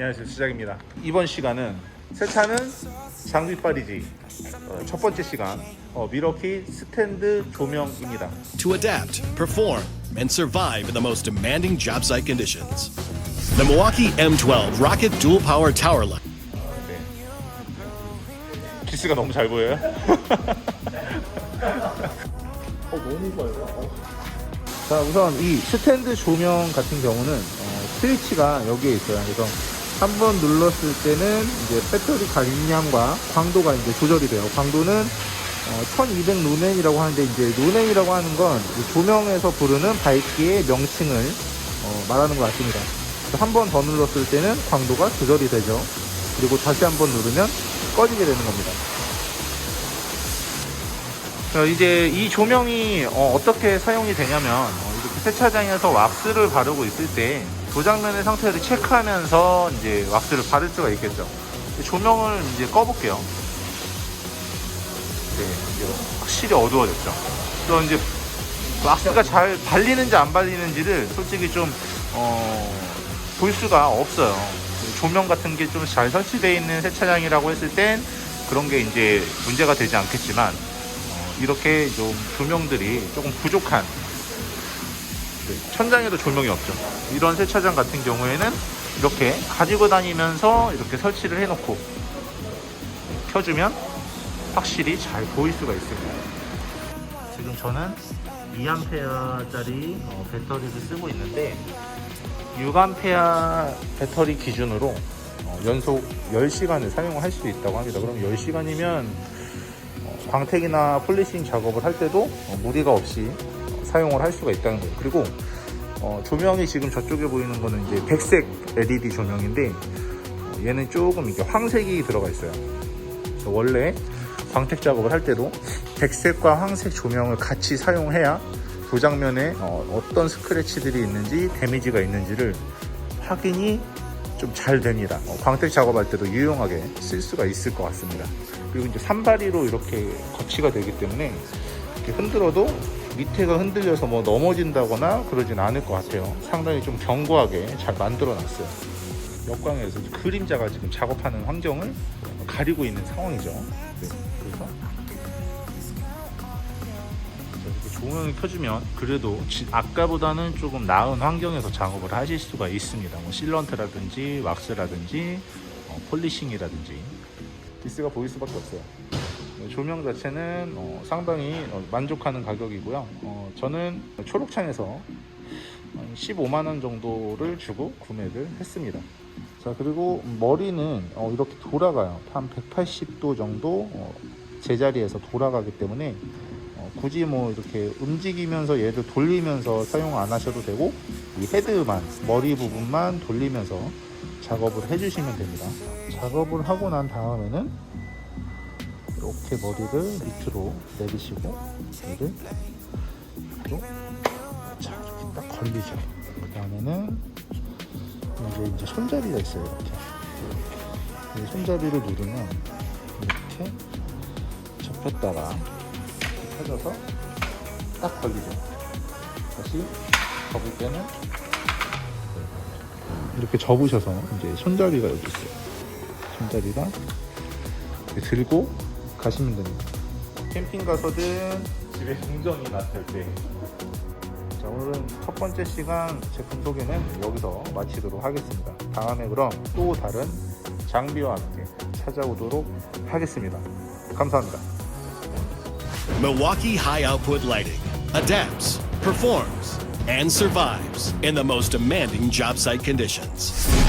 안녕하세요 시작입니다 이번 시간은 세차는 장비빨이지 어, 첫 번째 시간 어, 미러키 스탠드 조명입니다 to adapt, perform, and survive in the most demanding job site conditions. The Milwaukee M12 Rocket Dual Power Tower Light. 네. 기스가 너무 잘 보여요? 어 너무 밝아 자 우선 이 스탠드 조명 같은 경우는 어, 스위치가 여기에 있어요 그래서 한 번 눌렀을 때는 이제 배터리 간량과 광도가 이제 조절이 돼요. 광도는 어, 1200 루넨이라고 하는데 이제 루넨이라고 하는 건이 조명에서 부르는 밝기의 명칭을 어, 말하는 것 같습니다. 한 번 더 눌렀을 때는 광도가 조절이 되죠. 그리고 다시 한 번 누르면 꺼지게 되는 겁니다. 자, 이제 이 조명이 어, 떻게 사용이 되냐면 어, 이렇게 세차장에서 왁스를 바르고 있을 때 도장면의 상태를 체크하면서 이제 왁스를 바를 수가 있겠죠. 조명을 이제 꺼볼게요. 네, 이제 확실히 어두워졌죠. 또 이제 왁스가 잘 발리는지 안 발리는지를 솔직히 좀 어, 볼 수가 없어요. 조명 같은 게 좀 잘 설치되어 있는 세차장이라고 했을 땐 그런 게 이제 문제가 되지 않겠지만 어, 이렇게 좀 조명들이 조금 부족한 네, 천장에도 조명이 없죠. 이런 세차장 같은 경우에는 이렇게 가지고 다니면서 이렇게 설치를 해놓고 켜주면 확실히 잘 보일 수가 있습니다. 지금 저는 2A짜리 어, 배터리를 쓰고 있는데 6A 배터리 기준으로 어, 연속 10시간을 사용을 할 수 있다고 합니다. 그럼 10시간이면 광택이나 폴리싱 작업을 할 때도 어, 무리가 없이 어, 사용을 할 수가 있다는 거예요. 그리고 어, 조명이 지금 저쪽에 보이는 거는 이제 백색 LED 조명인데 어, 얘는 조금 이게 황색이 들어가 있어요. 원래 광택 작업을 할 때도 백색과 황색 조명을 같이 사용해야 도장면에 어, 떤 스크래치들이 있는지 데미지가 있는지를 확인이 좀 잘 됩니다. 어, 광택 작업할 때도 유용하게 쓸 수가 있을 것 같습니다. 그리고 이제 산발이로 이렇게 거치가 되기 때문에 흔들어도 밑에가 흔들려서 뭐 넘어진다거나 그러진 않을 것 같아요. 상당히 좀 견고하게 잘 만들어 놨어요. 역광에서 그림자가 지금 작업하는 환경을 가리고 있는 상황이죠. 네, 그래서 조명을 켜주면 그래도 지- 아까보다는 조금 나은 환경에서 작업을 하실 수가 있습니다. 뭐 실런트라든지 왁스라든지 어, 폴리싱이라든지 기스가 보일 수밖에 없어요. 네, 조명 자체는 어, 상당히 어, 만족하는 가격이고요. 어, 저는 초록창에서 15만 원 정도를 주고 구매를 했습니다. 자 그리고 머리는 어, 이렇게 돌아가요. 한 180도 정도 어, 제자리에서 돌아가기 때문에 어, 굳이 뭐 이렇게 움직이면서 얘를 돌리면서 사용 안 하셔도 되고 이 헤드만 머리 부분만 돌리면서 작업을 해주시면 됩니다. 작업을 하고 난 다음에는 이렇게 머리를 밑으로 내리시고 얘를 밑으로 자 이렇게 딱 걸리죠. 그 다음에는 이제 이제 손잡이가 있어요 이렇게 이 손잡이를 누르면 이렇게 접혔다가 펴져서 딱 걸리죠. 다시 접을 때는 이렇게 접으셔서 이제 손잡이가 여기 있어요. 손잡이가 들고 가시면 됩니다. 캠핑 가서든 집에 공정이 났을 때. 자, 오늘은 첫 번째 시간 제품 소개는 여기서 마치도록 하겠습니다. 다음에 그럼 또 다른 장비와 함께 찾아오도록 하겠습니다. 감사합니다. Milwaukee High Output Lighting adapts, performs, and survives in the most demanding job site conditions.